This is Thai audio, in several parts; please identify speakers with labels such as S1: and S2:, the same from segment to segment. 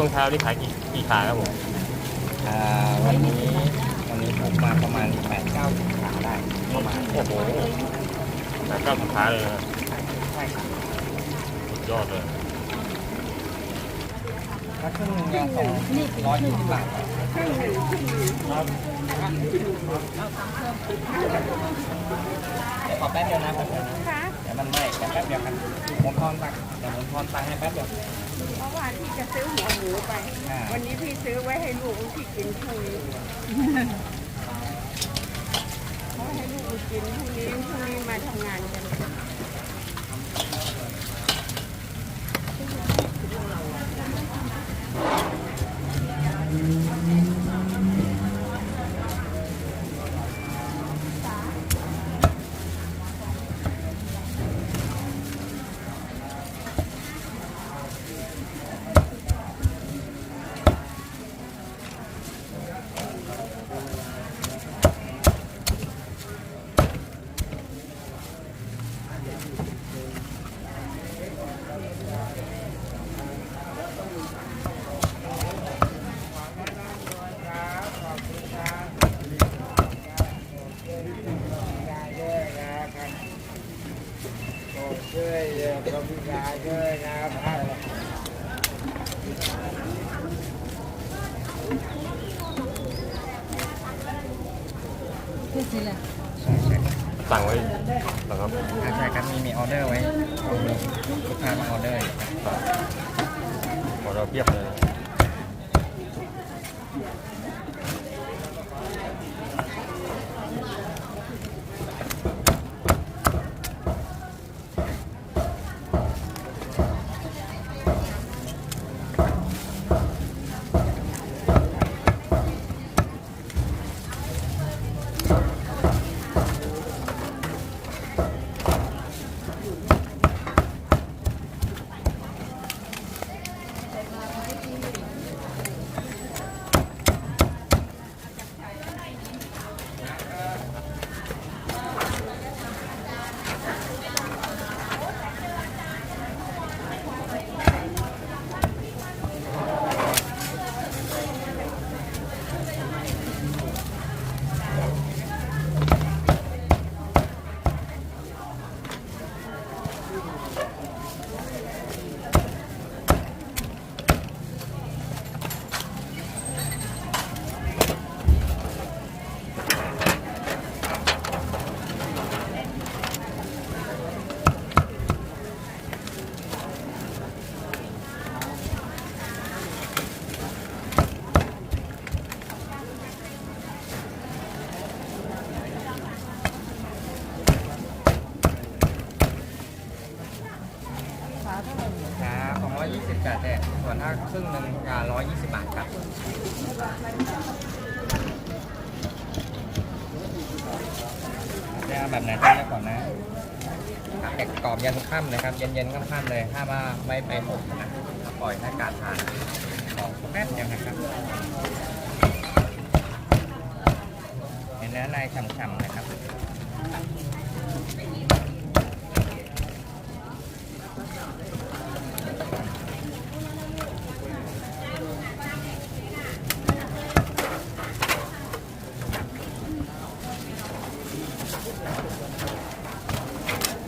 S1: ช่วงเช้านี่ขายกี่กี่ขาครับผม
S2: อ่าวันนี้วันนี้ผมมาประมาณ8ปดเก้าขาได้ประมาณ
S1: โอ้โหแต่เก้าสิบขาเลยนะครับ
S2: ใช่ครับ
S1: สุดยอดเลย
S2: ถ้าครึ่งหนึงยังสองร้อยยี่สิบบาทขอแป๊บเดียวนะแป๊บเดียวนะ
S3: คะ
S2: เดี๋ยวมันไหม้เดี๋ยวแป๊บเดียวกันผมทอนตังค์เดี๋ยวผมทอนตังค์ให้แป๊บเดียว
S3: เพราะว่าพี่จะซื้อหัวหมูไป
S2: อ่า
S3: วันนี้พี่ซื้อไว้ให้ลูกพี่กินพรุ่งนี้เพราะให้ลูกกินพรุ่งนี้พรุ่งนี้มาทำงานกัน
S2: ช่ วยพระพิจารช่วยนะครับใช่ใช่
S1: สั่งไว้นะครับ
S2: ใช่ครับมีมีออเดอร์ไว้ลูกค้ามาออเดอร์อ
S1: อเดเราเพียบเลย
S2: งหนึ่งจะร้อยยี่สิบบาทครับ จะเอาแบบไหนต้องเลือกก่อนนะเด็กกรอบยันค่ำเลยครับ เย็นๆค่ำๆเลย ถ้าว่าไม่ไปอบนะปล่อยให้อากาศทานของแป๊บเดียวนะครับ เห็นแล้วในฉ่ำๆนะครับ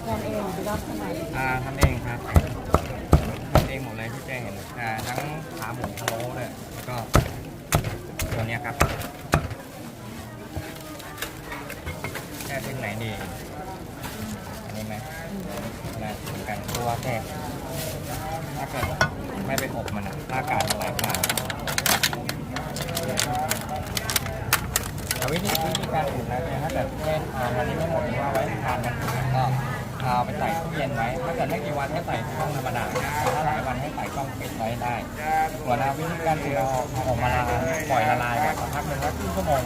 S3: ทำเองหรือรับสมัย
S2: อ่าทำเองครับทำเองหมดเลยที่แจ้งเห็นอ่าทั้งขาหมูพะโล้เลยแล้วก็ตัวเนี้ยครับแค่ชิ้น ไหนดีอันนี้ไหมนะเหมือนกันตัวแค่ถ้าเกิดไม่ไปอบมันอะถ้ากากาศมันไหลผ่านเอาวิธีวิธีการอุ่นนะเนี่ยถ้าเกิดแค่อ่ามันนี้ไม่หมดหรือว่าไว้ทานมันก็ เอาไปใส่ตู้เย็นไว้ ถ้าเกิดไม่กี่วันให้ใส่ช่องธรรมดา ถ้าหลายวันให้ใส่ช่องปิดไว้ได้ส่วนเอาวิธีการคือเราเอาออกมาละลายปล่อยละลายไว้สักพักหนึ่งว่าครึ่งชั่วโมง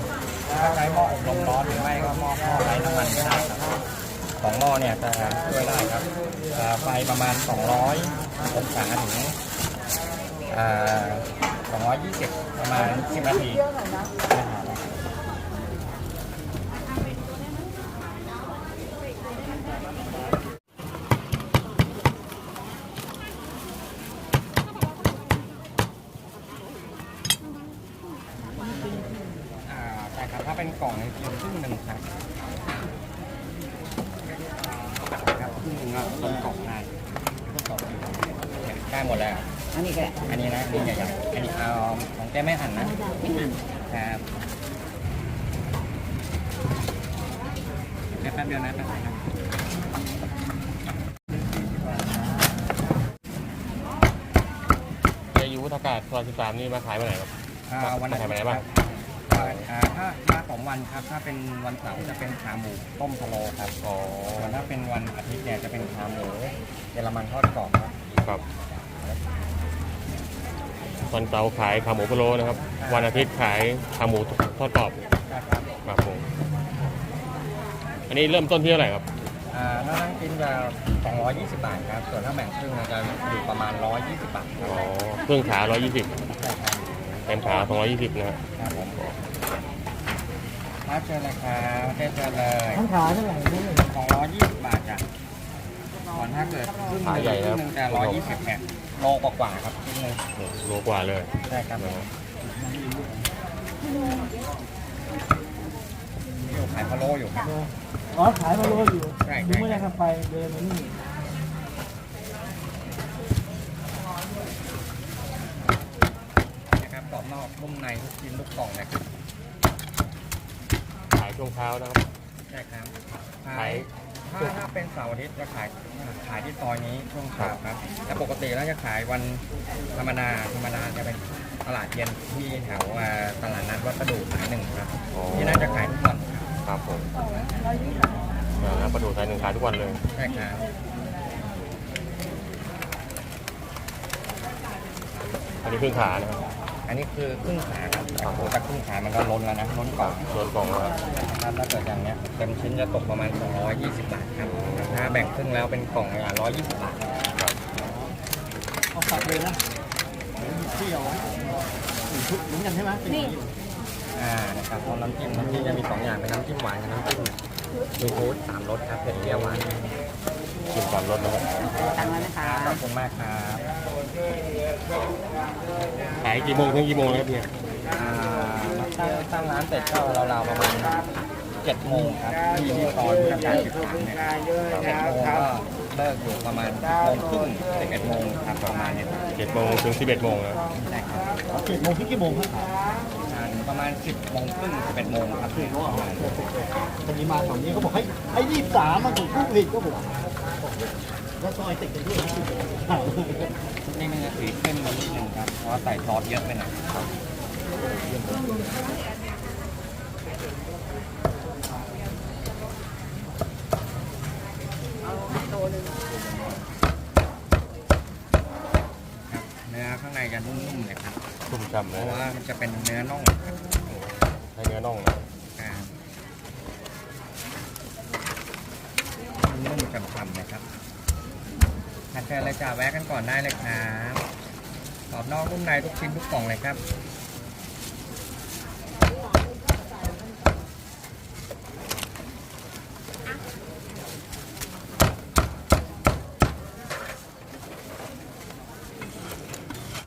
S2: ถ้าใช้หม้ออบลมร้อนหรือไม่ก็หม้อหม้อไร้น้ำมันก็ได้ครับสองหม้อเนี่ยจะช่วยได้ครับไฟประมาณ 200องศาถึง220 ประมาณ 10 นาทีนะครับ กล่องในเพียงครึ่งหนึ่งครับครับครึ่งหนึ่ง ก็ล้นกล่องได้ล้นกล่องอยู่เนี่ยได้หมดแล้ว
S3: อันนี้ก็ได้
S2: อันนี้นะนี่ใหญ่ๆอันนี้เอาของแกไม่หั่นนะ
S3: ไม่หั่น
S2: ครับแป๊บเดียวนะแป๊บเดียวนะ
S1: เจยูวุฒากาศซอย13 นี่มาขายเมื่อไหร่ครับ
S2: อ่าวัน
S1: มาขายวันไหนบ้าง
S2: วัน อ่าถ้ามาสองวันครับ ถ้าเป็นวันเสาร์จะเป็นขาหมูต้มพะโล้ครับ
S1: อ๋อ
S2: ส่วนถ้าเป็นวันอาทิตย์เนี่ยจะเป็นขาหมูเยอรมันทอดกรอบครับ
S1: ครับ วันเสาร์ขายขาหมูพะโล้นะครับ วันอาทิตย์ขายขาหมูทอดกรอบ
S2: ใช่ครับ
S1: ครับผมอันนี้เริ่มต้นที่เท่าไหร่ครับ
S2: อ่าถ้านั่งกินจะ220 บาทครับ ส่วนถ้าแบ่งครึ่งจะอยู่ประมาณ 120 บาทครับ
S1: อ๋อเครื่องขา120
S2: ใช่ครับ
S1: เต็มขา220นะฮะ
S2: ครับผมมาเชิญเลยครับเชิญเชิญเลย
S3: ทั้งขาเท่าไหร่นี่
S2: 220บาทจ้ะส่วนถ้าเกิดครึ่งห
S1: ขา
S2: นึ่ง
S1: ใหญ่
S2: ครึ่
S1: นะ
S2: งหนึ่งจะ120เนี่ยโลกว่าๆครับครึ่งหนึง
S1: โอ้โลกว่าเลย
S2: ใช่ครับผมอยู่ขายพะโล้อยู่ครับ
S3: อ๋อขายมาโลอยู่
S2: ใช่
S3: ดู
S2: ใช่
S3: ไม่ได้ทำไปเดินมานี่
S2: นะครับกรอบนอกนุ่มในทุกชิ้นทุกกล่องเลยครับ
S1: ขายช่วงเช้านะครับ
S2: ใช่ครับ
S1: ขาย
S2: ถ้าถ้าเป็นเสาร์อาทิตย์จะขายขายที่ซอยนี้ช่วงเช้าครับแล้วปกติแล้วจะขายวันธรรมดาธรรมดาจะเป็นตลาดเย็นที่แถวอ่าตลาดนัดวัดประดู่สายหนึ่งครับ
S1: อ๋อ
S2: ที่นั่นจะขายทุกวันครับ
S1: ครับผมอ่าแล้วประดูสายหนึ่งขายทุกวันเลย
S2: ใช่ครับ
S1: อันนี้เครื่องขานะครับ
S2: อั นนี้คือครึ่งขาครับโอ้โหแต่ครึ่งขามันก็ล้นแล้วนะล้นกล่อง
S1: ส่วนกล่องนะครับ
S2: ครับถ้าเกิดอย่างเนี้ยเต็มชิ้นจะตกประมาณ 220 บาทครับถ้าแบ่งครึ่งแล้วเป็นกล่องละ120 บาท
S1: ครับ
S3: เอาสับเลยนะที่เอาไว้ชุดเหมือนกันใช่ไหมนี่
S2: อ่านะครับพร้อมน้ำจิ้มน้ำจิ้มจะมีสองอย่างเป็นน้ำจิ้มหวานกับน้ำจิ้มซีฟู้ดสามรสครับเผ็ดเปรี้ยวหวาน
S1: กินก่อนรถนะครับ
S3: ตังค์แล้วนะคะ
S2: ขอบคุณมากครับ
S1: ขายกี่โมงถึงกี่โมงนะครับเนี่ย
S2: อ่าตั้งตั้งร้านเสร็จก็ราวๆประมาณ7โมงครับที่ที่ซอยพุทธการ13เนี่ยเจ็ดโมงก็เลิกอยู่ประมาณ10โมงครึ่ง11โมงครับประมาณเนี้ยครับ
S1: เจ็ดโมงถึงสิบเอ็ดโมงนะ
S2: ใช่ครับ
S3: เจ็ดโมงถึงกี่โมงครับ
S2: อ่าประมาณ10โมงครึ่ง11โมงครับประมาณนี้
S3: ตอนนี้มาแถวนี้เขาบอกให้ให้ยี่สามมันถูกผู้ผิดก็บอก แล้วซอยติดกันด้วยนี่
S2: มันจะสีเข้มมานิดนึงครับ เพราะว่าใส่ซอสเยอะไปหน่อยครับเนื้อข้างในจะนุ่มๆเลยครับ
S1: ชุ่มฉ่ำ
S2: เพ
S1: เลย
S2: ราะ
S1: นะ
S2: ว่ามันจะเป็นเนื้อน่องครับ
S1: ให้เนื้อน่องนะ
S2: อ่านุ่มๆฉ่ำๆเลยครับ เชิญเลยจ้าแวะกันก่อนได้เลยครับกรอบนอกนุ่มในทุกชิ้นทุกกล่องเลยครับ